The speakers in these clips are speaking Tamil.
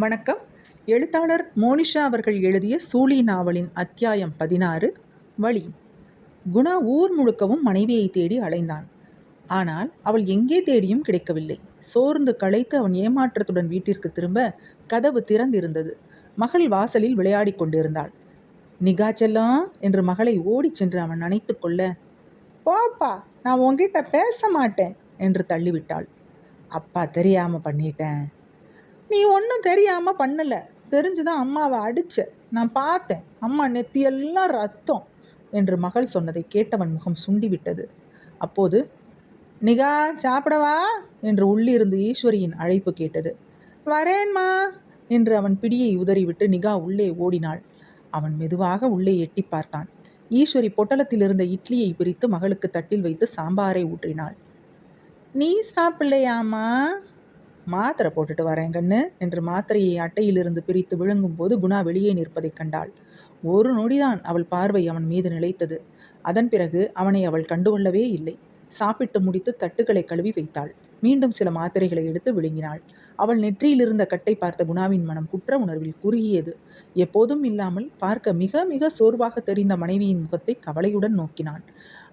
வணக்கம். எழுத்தாளர் மோனிஷா அவர்கள் எழுதிய சூழி நாவலின் அத்தியாயம் பதினாறு வழி. குணா ஊர் முழுக்கவும் மனைவியை தேடி அலைந்தான். ஆனால் அவள் எங்கே தேடியும் கிடைக்கவில்லை. சோர்ந்து களைத்து அவன் ஏமாற்றத்துடன் வீட்டிற்கு திரும்ப கதவு திறந்திருந்தது. மகள் வாசலில் விளையாடி கொண்டிருந்தாள். நிகா என்று மகளை ஓடிச் சென்று அவன் நினைத்து கொள்ள போப்பா நான் உன்கிட்ட பேச மாட்டேன் என்று தள்ளிவிட்டாள். அப்பா தெரியாம பண்ணிட்டேன். நீ ஒன்றும் தெரியாமல் பண்ணலை. தெரிஞ்சுதான் அம்மாவை அடிச்ச. நான் பார்த்தேன். அம்மா நெத்தியெல்லாம் ரத்தம் என்று மகள் சொன்னதை கேட்டவன் முகம் சுண்டிவிட்டது. அப்போது நிகா சாப்பிடவா? என்று உள்ளிருந்து ஈஸ்வரியின் அழைப்பு கேட்டது. வரேன்மா என்று அவன் பிடியை உதறிவிட்டு நிகா உள்ளே ஓடினாள். அவன் மெதுவாக உள்ளே எட்டி பார்த்தான். ஈஸ்வரி பொட்டலத்தில் இருந்த இட்லியை பிரித்து மகளுக்கு தட்டில் வைத்து சாம்பாரை ஊற்றினாள். நீ சாப்பிடலையாமா மாத்திரை போட்டுட்டு வரேன் கண்ணு என்று மாத்திரையை அட்டையிலிருந்து பிரித்து விழுங்கும் போது குணா வெளியே நிற்பதைக் கண்டாள். ஒரு நொடிதான் அவள் பார்வை அவன் மீது நிலைத்தது. அதன் பிறகு அவனை அவள் கண்டுகொள்ளவே இல்லை. சாப்பிட்டு முடித்து தட்டுக்களை கழுவி வைத்தாள். மீண்டும் சில மாத்திரைகளை எடுத்து விழுங்கினாள். அவள் நெற்றியிலிருந்த கட்டை பார்த்த குணாவின் மனம் குற்ற உணர்வில் குறுகியது. எப்போதும் இல்லாமல் பார்க்க மிக மிக சோர்வாக தெரிந்த மனைவியின் முகத்தை கவலையுடன் நோக்கினான்.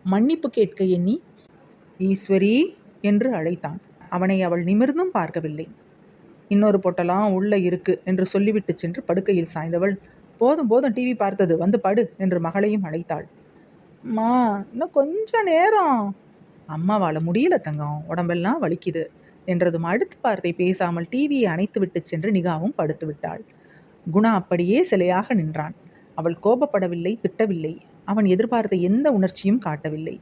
மன்னிப்பு கேட்க எண்ணி ஈஸ்வரி என்று அழைத்தான். அவனை அவள் நிமிர்ந்தும் பார்க்கவில்லை. இன்னொரு பொட்டலாம் உள்ளே இருக்கு என்று சொல்லிவிட்டு சென்று படுக்கையில் சாய்ந்தவள். போதும் போதும் டிவி பார்த்தது. வந்து படு என்று மகளையும் அழைத்தாள். அம்மா இன்னும் கொஞ்ச நேரம். அம்மாவால் முடியல தங்கம். உடம்பெல்லாம் வலிக்குது என்றதும் அடுத்த வார்த்தை பேசாமல் டிவியை அணைத்து விட்டு சென்று நிகாவும் படுத்து விட்டாள். குணா அப்படியே சிலையாக நின்றான். அவள் கோபப்படவில்லை திட்டவில்லை. அவன் எதிர்பார்த்த எந்த உணர்ச்சியும் காட்டவில்லை.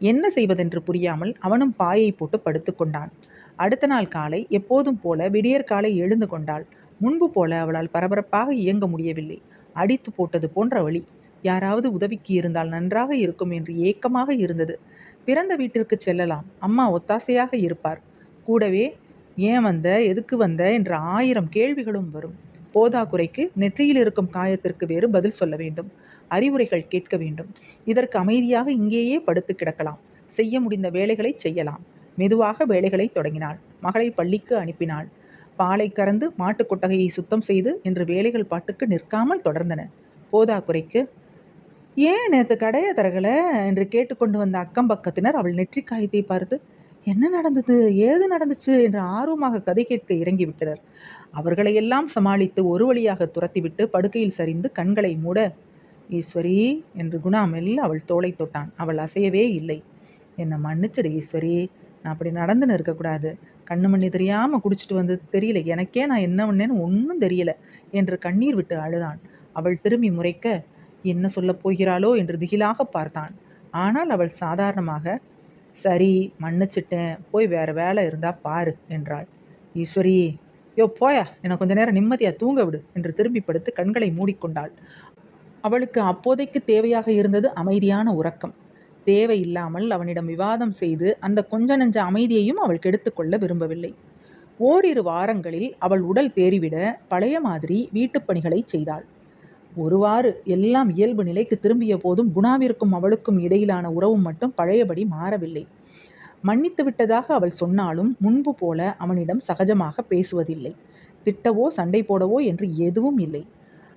என்ன செய்வதென்று புரியாமல் அவனும் பாயை போட்டு படுத்துக்கொண்டான் அடுத்த நாள் காலை எப்போதும் போல விடியற் காலை எழுந்து கொண்டாள். முன்பு போல அவளால் பரபரப்பாக இயங்க முடியவில்லை. அடித்து போட்டது போன்ற வழி. யாராவது உதவிக்கு இருந்தால் நன்றாக இருக்கும் என்று ஏக்கமாக இருந்தது. பிறந்த வீட்டிற்கு செல்லலாம். அம்மா ஒத்தாசையாக இருப்பார். கூடவே ஏன் வந்த? எதுக்கு வந்த? என்ற ஆயிரம் கேள்விகளும் வரும். போதா குறைக்கு நெற்றியில் இருக்கும் காயத்திற்கு வேறு பதில் சொல்ல வேண்டும். அறிவுரைகள் கேட்க வேண்டும். இதற்கு அமைதியாக இங்கேயே படுத்து கிடக்கலாம். செய்ய முடிந்த வேலைகளை செய்யலாம். மெதுவாக வேலைகளை தொடங்கினாள். மகளை பள்ளிக்கு அனுப்பினாள். பாலை கறந்து மாட்டுக் கொட்டகையை சுத்தம் செய்து என்று வேலைகள் பாட்டுக்கு நிற்காமல் தொடர்ந்தன. போதா குறைக்கு ஏன் நேற்று கடையை தரகல? என்று கேட்டுக்கொண்டு வந்த அக்கம் பக்கத்தினர் அவள் நெற்றி காயத்தை பார்த்து என்ன நடந்தது? ஏது நடந்துச்சு? என்று ஆர்வமாக கதை கேட்க இறங்கிவிட்டனர். அவர்களையெல்லாம் சமாளித்து ஒரு வழியாக துரத்திவிட்டு படுக்கையில் சரிந்து கண்களை மூட ஈஸ்வரி என்று குணா மெல்ல அவள் தோலை தொட்டான். அவள் அசையவே இல்லை. என்னை மன்னிச்சிடு ஈஸ்வரி. நான் அப்படி நடந்துன்னு இருக்கக்கூடாது. கண்ணு மண்ணி தெரியாமல் குடிச்சிட்டு வந்து தெரியல. எனக்கே நான் என்ன பண்ணேன்னு ஒன்றும் தெரியல என்று கண்ணீர் விட்டு அழுதான். அவள் திரும்பி முறைக்க என்ன சொல்லப் போகிறாளோ? என்று திகிலாக பார்த்தான். ஆனால் அவள் சாதாரணமாக சரி மன்னிச்சிட்டேன். போய் வேற வேலை இருந்தா பாரு என்றாள். ஈஸ்வரி யோ போயா. என்னை கொஞ்ச நேரம் நிம்மதியாக தூங்க விடு என்று திரும்பி படுத்து கண்களை மூடிக்கொண்டாள். அவளுக்கு அப்போதைக்கு தேவையாக இருந்தது அமைதியான உறக்கம். தேவையில்லாமல் அவனிடம் விவாதம் செய்து அந்த கொஞ்ச நெஞ்ச அமைதியையும் அவள் கெடுத்துக்கொள்ள விரும்பவில்லை. ஓரிரு வாரங்களில் அவள் உடல் தேறிவிட பழைய மாதிரி வீட்டுப் பணிகளை செய்தாள். ஒருவாறு எல்லாம் இயல்பு நிலைக்கு திரும்பிய போதும் குணாவிற்கும் அவளுக்கும் இடையிலான உறவும் மட்டும் பழையபடி மாறவில்லை. மன்னித்து விட்டதாக அவள் சொன்னாலும் முன்பு போல அவனிடம் சகஜமாக பேசுவதில்லை. திட்டவோ சண்டை போடவோ என்று எதுவும் இல்லை.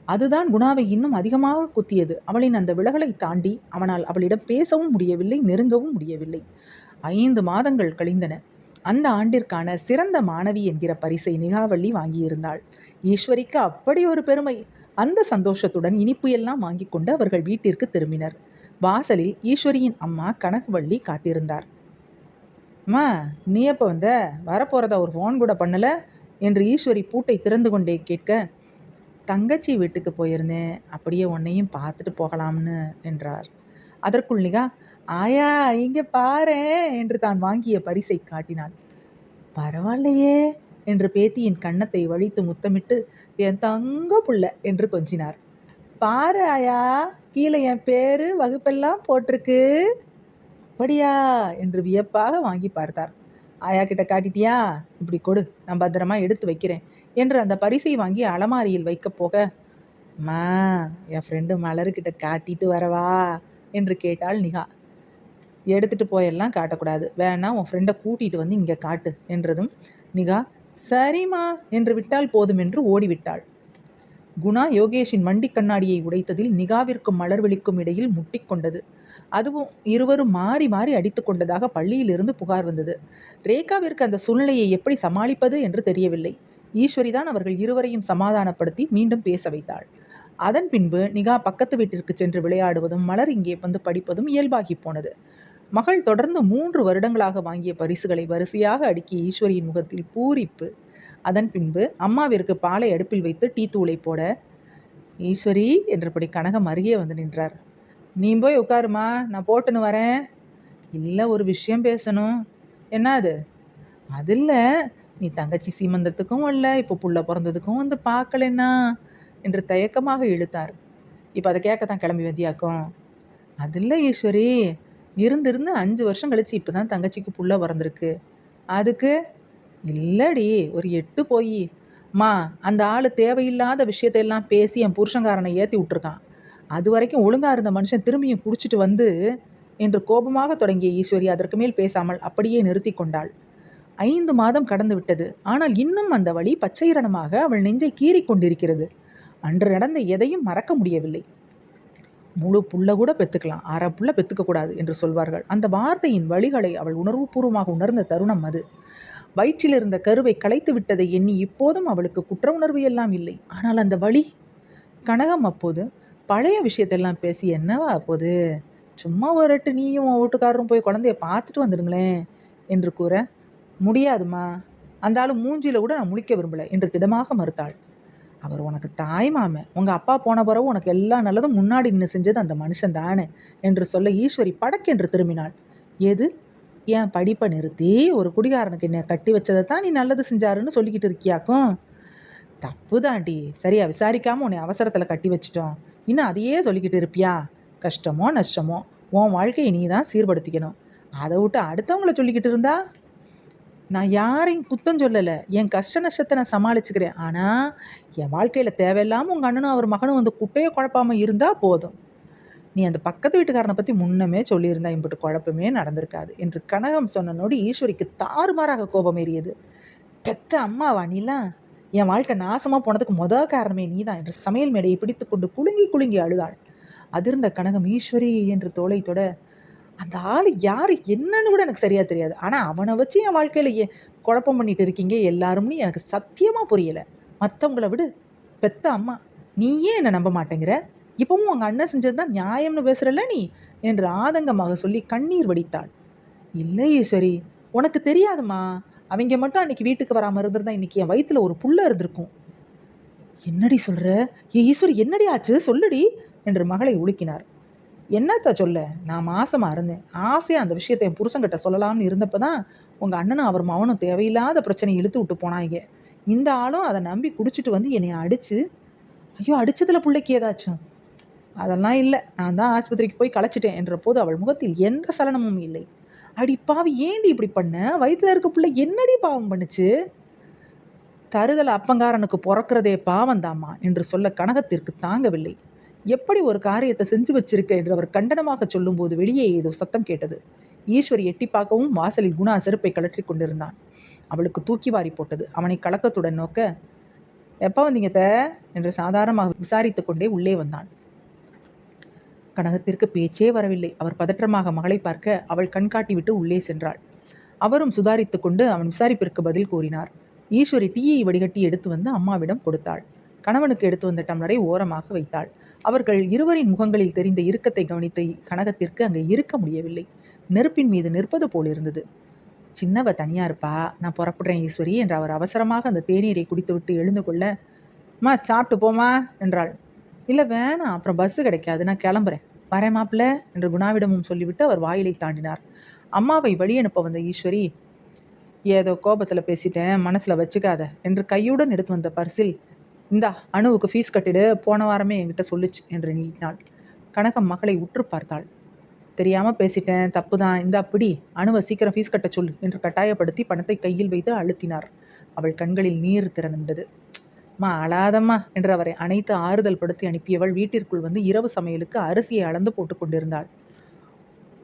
அதுதான் குணாவை இன்னும் அதிகமாக குத்தியது. அவளின் அந்த விலகலை தாண்டி அவனால் அவளிடம் பேசவும் முடியவில்லை நெருங்கவும் முடியவில்லை. ஐந்து மாதங்கள் கழிந்தன. அந்த ஆண்டிற்கான சிறந்த மாணவி என்கிற பரிசை நிகாவள்ளி வாங்கியிருந்தாள். ஈஸ்வரிக்கு அப்படி ஒரு பெருமை. அந்த சந்தோஷத்துடன் இனிப்பு எல்லாம் வாங்கி கொண்டு அவர்கள் வீட்டிற்கு திரும்பினர். வாசலில் ஈஸ்வரியின் அம்மா கனகவள்ளி காத்திருந்தார். அம்மா நீ எப்போ வந்த? வரப்போகிறதா ஒரு ஃபோன் கூட பண்ணல? என்று ஈஸ்வரி பூட்டை திறந்து கொண்டே கேட்க தங்கச்சி வீட்டுக்கு போயிருந்தேன். அப்படியே உன்னையும் பார்த்துட்டு போகலாம்னு என்றார். அதற்குள் நிகா ஆயா இங்கே பாரு என்று தான் வாங்கிய பரிசை காட்டினாள். பரவாயில்லையே என்று பேத்தியின் கன்னத்தை வழித்து முத்தமிட்டு என் தங்க புள்ள என்று கொஞ்சினார். பாரு ஆயா கீழே என் பேரு வகுப்பெல்லாம் போட்டிருக்கு. அப்படியா என்று வியப்பாக வாங்கி பார்த்தார். ஆயா கிட்ட காட்டிட்டியா? இப்படி கொடு நான் பத்திரமா எடுத்து வைக்கிறேன் என்று அந்த பரிசை வாங்கி அலமாரியில் வைக்கப் போக மா என் ஃப்ரெண்டு மலருக்கிட்ட காட்டிட்டு வரவா? என்று கேட்டாள் நிகா. எடுத்துட்டு போயெல்லாம் காட்டக்கூடாது. வேணா உன் ஃப்ரெண்டை கூட்டிகிட்டு வந்து இங்கே காட்டு என்றதும் நிகா சரிம்மா என்று விட்டால் போதும் என்று ஓடிவிட்டாள். குணா யோகேஷின் வண்டி கண்ணாடியை உடைத்ததில் நிகாவிற்கும் மலர்வெளிக்கும் இடையில் முட்டிக்கொண்டது அதுவும் இருவரும் மாறி மாறி அடித்துக் கொண்டதாக பள்ளியிலிருந்து புகார் வந்தது. ரேகாவிற்கு அந்த சூழ்நிலையை எப்படி சமாளிப்பது என்று தெரியவில்லை. ஈஸ்வரிதான் அவர்கள் இருவரையும் சமாதானப்படுத்தி மீண்டும் பேச வைத்தாள். அதன் பின்பு நிகா பக்கத்து வீட்டிற்கு சென்று விளையாடுவதும் மலர் இங்கே வந்து படிப்பதும் இயல்பாகி போனது. மகள் தொடர்ந்து மூன்று வருடங்களாக வாங்கிய பரிசுகளை வரிசையாக அடுக்கி ஈஸ்வரியின் முகத்தில் பூரிப்பு. அதன் பின்பு அம்மாவிற்கு பாலை அடுப்பில் வைத்து டீ தூளை போட ஈஸ்வரி என்றபடி கனகம் அருகே வந்து நின்றார். நீ போய் உட்காருமா நான் போட்டுன்னு வரேன். இல்லை ஒரு விஷயம் பேசணும். என்ன அது அது இல்லை நீ தங்கச்சி சீமந்தத்துக்கும் இல்லை இப்போ புள்ள பிறந்ததுக்கும் வந்து பார்க்கலன்னா என்று தயக்கமாக இழுத்தார். இப்போ அதை கேட்க தான் கிளம்பி வந்தியாக்கும். அது இல்லை ஈஸ்வரி இருந்திருந்து அஞ்சு வருஷம் கழிச்சு இப்போ தான் தங்கச்சிக்கு புள்ள பிறந்திருக்கு. அதுக்கு? இல்லடி ஒரு எட்டு போய். மா அந்த ஆள் தேவையில்லாத விஷயத்தையெல்லாம் பேசி என் புருஷங்காரனை ஏற்றி விட்டுருக்கான். அது வரைக்கும் ஒழுங்காக இருந்த மனுஷன் திரும்பியும் குடிச்சிட்டு வந்து என்று கோபமாக தொடங்கிய ஈஸ்வரி அதற்கு மேல் பேசாமல் அப்படியே நிறுத்தி கொண்டாள். ஐந்து மாதம் கடந்து விட்டது. ஆனால் இன்னும் அந்த வழி பச்சைரணமாக அவள் நெஞ்சை கீறி கொண்டிருக்கிறது. அன்று நடந்த எதையும் மறக்க முடியவில்லை. முழு புள்ள கூட பெத்துக்கலாம். அரை புள்ள பெத்துக்க கூடாது என்று சொல்வார்கள். அந்த வார்த்தையின் வழிகளை அவள் உணர்வுபூர்வமாக உணர்ந்த தருணம் அது. வயிற்றில் இருந்த கருவை களைத்து விட்டதை எண்ணி இப்போதும் அவளுக்கு குற்ற உணர்வு எல்லாம் இல்லை. ஆனால் அந்த வழி? கனகம் அப்போது பழைய விஷயத்தெல்லாம் பேசி என்னவா போது சும்மா ஒரு ரெட்டு நீயும் உன் வீட்டுக்காரரும் போய் குழந்தைய பார்த்துட்டு வந்துடுங்களேன் என்று கூற முடியாதுமா அந்த ஆள் மூஞ்சியில் கூட நான் முழிக்க விரும்பலை என்று திடமாக மறுத்தாள். அவர் உனக்கு தாய் மாமன். உங்கள் அப்பா போன பிறகு உனக்கு எல்லா நல்லதும் முன்னாடி நின்று செஞ்சது அந்த மனுஷன் தானே என்று சொல்ல ஈஸ்வரி படக்கென்று திரும்பினாள். எது? ஏன் படிப்பை நிறுத்தி ஒரு குடிகாரனுக்கு என்ன கட்டி வச்சதை தான் நீ நல்லது செஞ்சாருன்னு சொல்லிக்கிட்டு இருக்கியாக்கும்? தப்பு தாண்டி சரியா விசாரிக்காமல் உன்னை அவசரத்தில் கட்டி வச்சிட்டோம். இன்னும் அதையே சொல்லிக்கிட்டு இருப்பியா? கஷ்டமோ நஷ்டமோ உன் வாழ்க்கையை நீ தான் சீர்படுத்திக்கணும். அதை விட்டு அடுத்தவங்கள சொல்லிக்கிட்டு இருந்தா? நான் யாரையும் குத்தம் சொல்லலை. என் கஷ்ட நஷ்டத்தை நான் சமாளிச்சுக்கிறேன். ஆனால் என் வாழ்க்கையில் தேவையில்லாமல் உங்கள் அண்ணனும் அவர் மகனும் வந்து குட்டையை குழப்பாமல் இருந்தால் போதும். நீ அந்த பக்கத்து வீட்டுக்காரனை பற்றி முன்னமே சொல்லியிருந்தா இம்பட்டு குழப்பமே நடந்திருக்காது என்று கனகம் சொன்ன நொடி ஈஸ்வரிக்கு தாறுமாறாக கோபம் ஏறியது பெத்த அம்மாவா நீலாம்? என் வாழ்க்கை நாசமாக போனதுக்கு மொத காரணமே நீதான் என்று சமையல் மேடையை பிடித்து கொண்டு குலுங்கி குலுங்கி அழுதாள். அதிர்ந்த கனகம் ஈஸ்வரி என்று தோலை தொட அந்த ஆள் யார் என்னன்னு கூட எனக்கு சரியாக தெரியாது. ஆனால் அவனை வச்சு என் வாழ்க்கையில் ஏ குழப்பம் பண்ணிட்டு இருக்கீங்க எல்லாரும்னு எனக்கு சத்தியமாக புரியலை. மற்றவங்கள விடு பெத்த அம்மா நீயே என்னை நம்ப மாட்டேங்கிற? இப்பவும் உங்கள் அண்ணன் செஞ்சது தான் நியாயம்னு பேசுகிறல்ல நீ? என்று ஆதங்கமாக சொல்லி கண்ணீர் வடித்தாள். இல்லை ஈஸ்வரி உனக்கு தெரியாதுமா அவங்க மட்டும் அன்னைக்கு வீட்டுக்கு வராமல் இருந்திருந்தா இன்னைக்கு என் வயிற்றுல ஒரு புள்ள இருந்திருக்கும். என்னடி சொல்கிற ஏ ஈஸ்வரி என்னடி ஆச்சு? சொல்லுடி என்று மகளை உலுக்கினார். என்னத்த சொல்ல? நான் மாசமாக இருந்தேன். ஆசையாக அந்த விஷயத்தை என் புருஷன்கிட்ட சொல்லலாம்னு இருந்தப்போ தான் உங்கள் அண்ணனும் அவர் மவனும் தேவையில்லாத பிரச்சனையை இழுத்து விட்டு போனாங்க. இந்த ஆளும் அதை நம்பி குடிச்சிட்டு வந்து என்னை அடித்து ஐயோ அடித்ததில் பிள்ளைக்கு ஏதாச்சும்? அதெல்லாம் இல்லை. நான் தான் ஆஸ்பத்திரிக்கு போய் களைச்சிட்டேன் என்ற போது அவள் முகத்தில் எந்த சலனமும் இல்லை. அடி பாவி ஏண்டி இப்படி பண்ண? வயிற்றுல இருக்க பிள்ளை என்னடி பாவம் பண்ணுச்சு? தருதல அப்பங்காரனுக்கு பிறக்கிறதே பாவந்தாம்மா என்று சொல்ல கனகத்திற்கு தாங்கவில்லை. எப்படி ஒரு காரியத்தை செஞ்சு வச்சிருக்க என்று அவர் கண்டனமாக சொல்லும்போது வெளியே ஏதோ சத்தம் கேட்டது. ஈஸ்வரி எட்டி பார்க்கவும் வாசலில் குணா செருப்பை கலற்றி கொண்டிருந்தான். அவளுக்கு தூக்கி வாரி போட்டது. அவனை கலக்கத்துடன் நோக்க எப்போ வந்தீங்க த? என்று சாதாரணமாக விசாரித்து கொண்டே உள்ளே வந்தான். கனகத்திற்கு பேச்சே வரவில்லை. அவர் பதற்றமாக மகளை பார்க்க அவள் கண்காட்டிவிட்டு உள்ளே சென்றாள். அவரும் சுதாரித்து கொண்டு அவன் விசாரிப்பிற்கு பதில் கூறினார். ஈஸ்வரி டீயை வடிகட்டி எடுத்து வந்து அம்மாவிடம் கொடுத்தாள். கணவனுக்கு எடுத்து வந்த டம்ளரை ஓரமாக வைத்தாள். அவர்கள் இருவரின் முகங்களில் தெரிந்த இறுக்கத்தை கவனித்த கனகத்திற்கு அங்கே இருக்க முடியவில்லை. நெருப்பின் மீது நிற்பது போல் இருந்தது. சின்னவ தனியா இருப்பா? நான் புறப்படுறேன் ஈஸ்வரி என்று அவர் அவசரமாக அந்த தேநீரை குடித்துவிட்டு எழுந்து கொள்ள அம்மா சாப்பிட்டு போமா என்றாள். இல்லை வேணாம். அப்புறம் பஸ்ஸு கிடைக்காது. நான் கிளம்புறேன். வரேன் மாப்பிள்ள என்று குணாவிடமும் சொல்லிவிட்டு அவர் வாயிலை தாண்டினார். அம்மாவை வழி அனுப்ப வந்த ஈஸ்வரி ஏதோ கோபத்தில் பேசிட்டேன். மனசில் வச்சுக்காத. என்று கையுடன் எடுத்து வந்த பர்சில் இந்தா அணுவுக்கு ஃபீஸ் கட்டிடு. போன வாரமே என்கிட்ட சொல்லுச்சு என்று நீட்டினாள். கனகம் மகளை உற்று பார்த்தாள். தெரியாமல் பேசிட்டேன். தப்பு தான் இந்தா அப்படி அணுவை சீக்கிரம் ஃபீஸ் கட்ட சொல் என்று கட்டாயப்படுத்தி பணத்தை கையில் வைத்து அழுத்தினார். அவள் கண்களில் நீர் திறந்துண்டது அம்மா அழாதம்மா என்று அவரை அனைத்து ஆறுதல் படுத்தி அனுப்பியவள் வீட்டிற்குள் வந்து இரவு சமையலுக்கு அரிசியை அளந்து போட்டு கொண்டிருந்தாள்.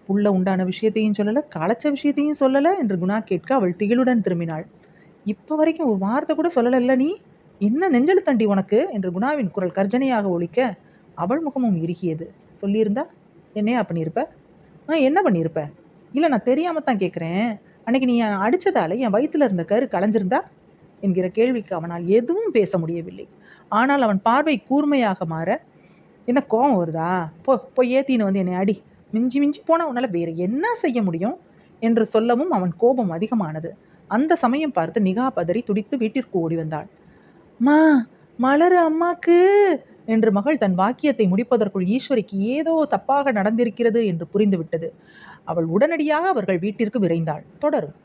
புள்ள உண்டான விஷயத்தையும் சொல்லலை களைச்ச விஷயத்தையும் சொல்லலை என்று குணா கேட்க அவள் திகிலுடன் திரும்பினாள். இப்போ வரைக்கும் ஒரு வார்த்தை கூட சொல்லலைல்ல நீ? என்ன நெஞ்சல் தண்டி உனக்கு? என்று குணாவின் குரல் கர்ஜனையாக ஒழிக்க அவள் முகமும் இறுகியது. சொல்லியிருந்தா? என்னையா பண்ணியிருப்ப? ஆ என்ன பண்ணியிருப்ப? இல்லை நான் தெரியாமல் தான் கேட்குறேன் அன்னைக்கு நீ அடித்ததால என் வயிற்றுல இருந்த கரு களைஞ்சிருந்தா? என்கிற கேள்விக்கு அவனால் எதுவும் பேச முடியவில்லை. ஆனால் அவன் பார்வை கூர்மையாக மாற என்ன கோபம் வருதா? போ போய் ஏத்தின்னு வந்து என்னை அடி. மிஞ்சி மிஞ்சி போனால் உன்னால் வேறு என்ன செய்ய முடியும்? என்று சொல்லவும் அவன் கோபம் அதிகமானது. அந்த சமயம் பார்த்து நிகா பதறி துடித்து வீட்டிற்கு ஓடி வந்தாள். மா மலர் அம்மாக்கு! என்று மகள் தன் வாக்கியத்தை முடிப்பதற்குள் ஈஸ்வரிக்கு ஏதோ தப்பாக நடந்திருக்கிறது என்று புரிந்துவிட்டது. அவள் உடனடியாக அவர்கள் வீட்டிற்கு விரைந்தாள். தொடரும்.